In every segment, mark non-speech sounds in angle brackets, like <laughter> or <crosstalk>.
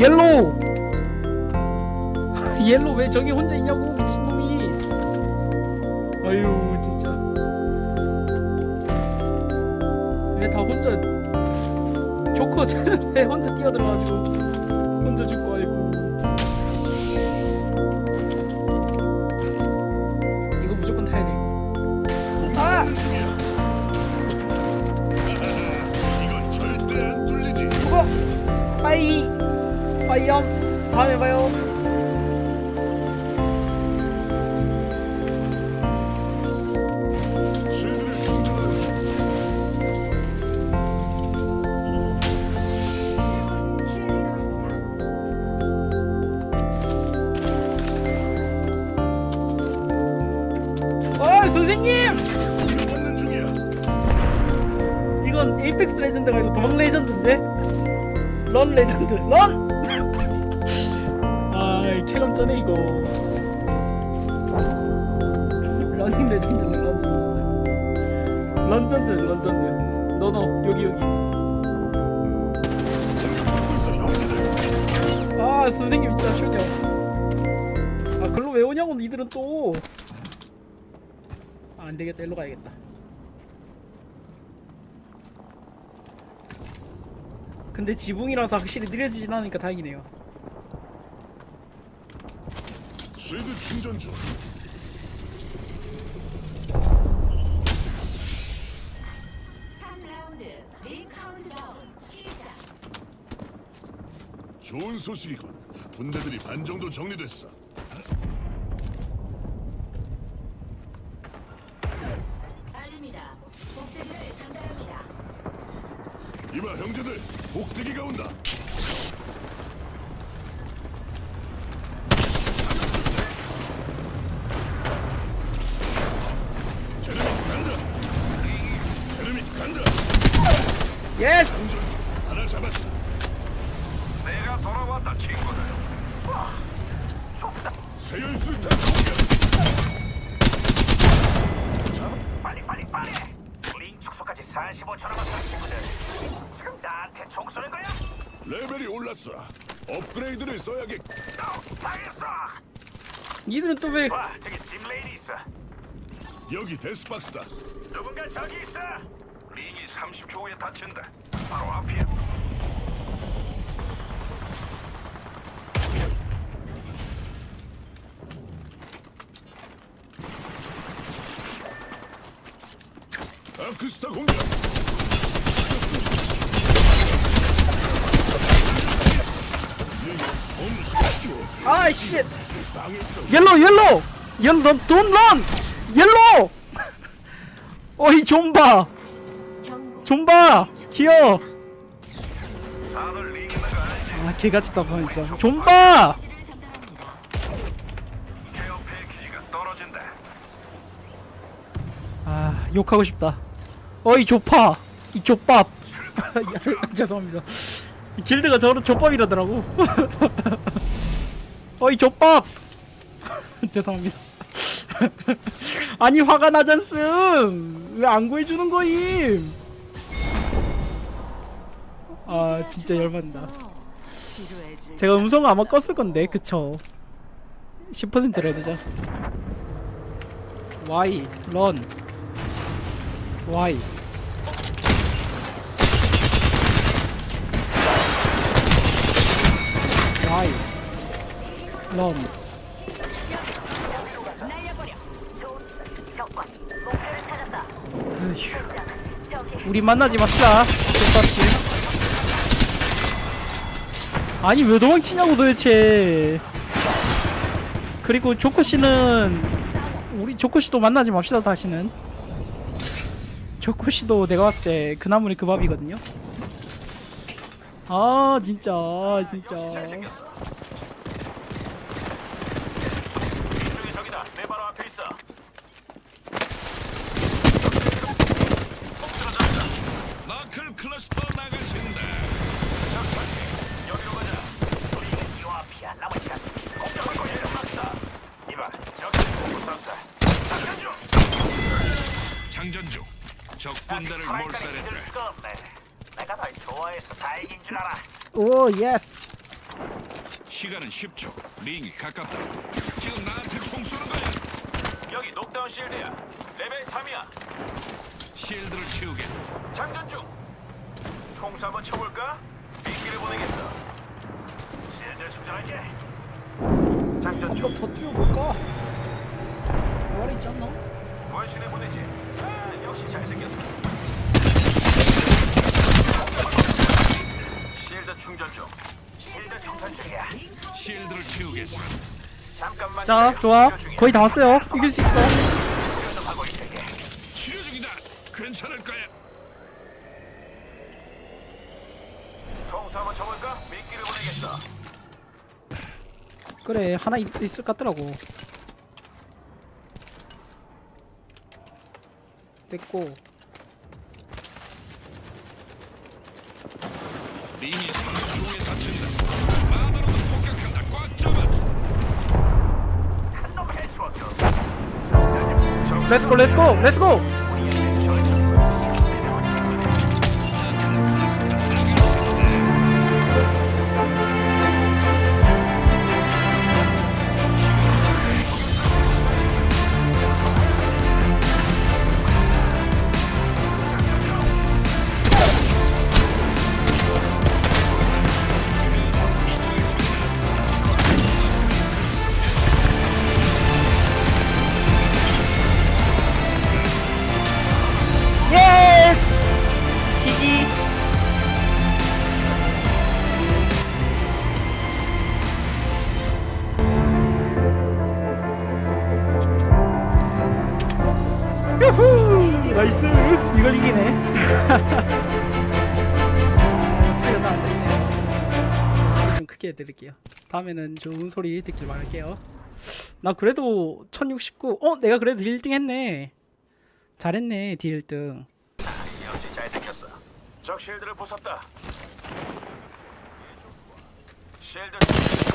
옐로우. <laughs> 옐로우 왜 저기 혼자 있냐고 미친놈이. 아유 진짜. 왜 다 혼자 조커 쟤는 <laughs> 왜 혼자 뛰어들어가지고 레전드인데? 런 레전드 런! 아 캐럼 쩌네 이거. 러닝 레전드는 러닝 레전드 런전드 런전드. 너너 여기 여기. 아 선생님 진짜 쇼녀 아 글로 왜 오냐고 니들은 또. 아, 안되겠다. 일로 가야겠다 근데 지붕이라서 확실히 느려지진 않으니까 다행이네요 실드 충전 중. 좋은 소식이군. 분대들이 반 정도 정리됐어. 예스! 하나 잡았어. 내가 돌아왔다, 친구들. 와, 좁다. 세열술탄 공격. 빨리, 빨리, 빨리. 우리 축소까지 45초 남았다, 친구들. 지금 나한테 총 쏘는 거야? 레벨이 올랐어. 업그레이드를 써야겠. 어, 당했어. 니들은 또 왜 와, 저기 짐 레인이 있어. 여기 데스박스다. 누군가 저기 있어. 링이 30초 후에 닫힌다. 바로 앞이야. 아크스타 공격. 아씨 당했어. 옐로 옐로 옐로 돈런 옐로 어이 좀봐 경고. 좀봐 귀여워? 아 개같이 답하네 진짜 좀봐. 아 욕하고 싶다. 어이 조파! 이 야, <laughs> 죄송합니다. 이 길드가 저를 족밥이라더라고. <laughs> 어이 족밥! <laughs> 죄송합니다. 아니 화가 나잖음 왜 안 구해주는 거임 아 진짜 열받는다. 제가 음성 아마 껐을 건데 그쵸? 10%로 해야 되죠 Y 런 Y. Y 런 어휴. 우리 만나지 맙시다 아니 왜 도망치냐고 도대체. 그리고 조커씨는 우리 조커씨도 만나지 맙시다 다시는. 조커씨도 내가 봤을 때 그나물이 그 밥이거든요. 아 진짜 아, 진짜. 클러스터 나가신다. 끝이야. 장전 중. 적 군단을 몰살했다. 오 예스. 시간은 10초. 링이 가깝다. 지금 나한테 총 쏘는 거야. 여기 녹다운 실드야. 레벨 3이야. 실드를 치우게. 장전 중. 총수 한번 쳐볼까? 미끼를 보내겠어. 실드 충전할게. 장전 중. 더 띄워볼까? 뭐라 있지 않나? 월신에 보내지. 아, 역시 잘생겼어. 실드 충전 중. 실드 충전 중이야. 실드를 치우겠어. 잠깐만. 자 기다려. 좋아 중이야. 거의 다 왔어요 이길 수 있어 치료 좀 하고 있을게. 치료 중이다. 괜찮을 거야. 통수 한번 쳐볼까? 미끼를 보내겠어. 그래 하나 있, 있을 것 같더라고 됐고. 렛츠고 렛츠고 렛츠고 잘안 들리네요 소리 좀 크게 해드릴게요 다음에는 좋은 소리 듣길 바랄게요 나 그래도 1069 어? 내가 그래도 1등 했네 잘했네 딜 1등 역시 잘생겼어. 적 실드를 부쉈다. 실드.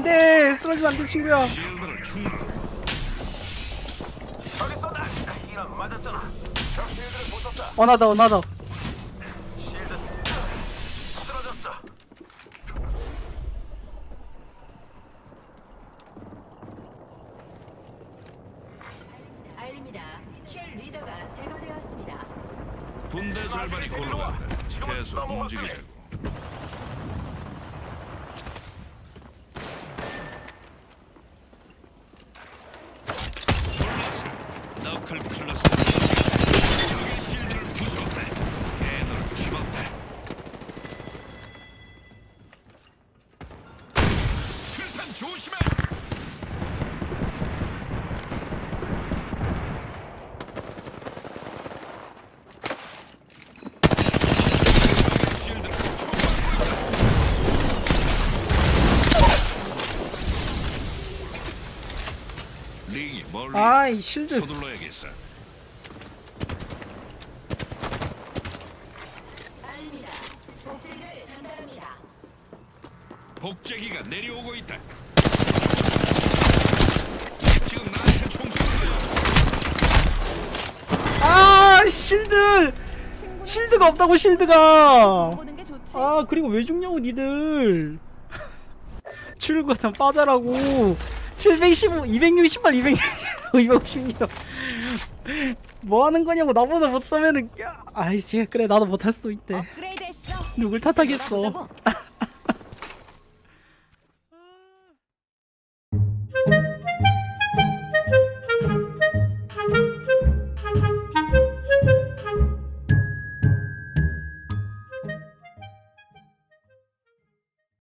안돼 쓰러지면 안돼 친구야. 어나다 어나다. 알립니다. 킬 리더가 제거되었습니다. 분대 절반이 골로 간다. 계속 움직이자고. 골라스, 너클 클러스. 적의 실드를 부쉈다. 애너를 집었다. 술탄 조심해! 실드를 링이 멀리 아 이 실드 서둘러야겠어. 알립니다. 복제기를 전달합니다. 복제기가 내려오고 있다. 지금 나한테 총 쏘는 거야. 아 실드 실드가 없다고 실드가 보는 게 좋지. 아 그리고 왜 죽냐고 니들 <laughs> 출구가참 빠져라고 715 260발 200 256뭐 하는 거냐고 나보다 못 쏘면은 야, 아이씨 그래 나도 못할 수 있대 업그레이드했어. 누굴 탓하겠어.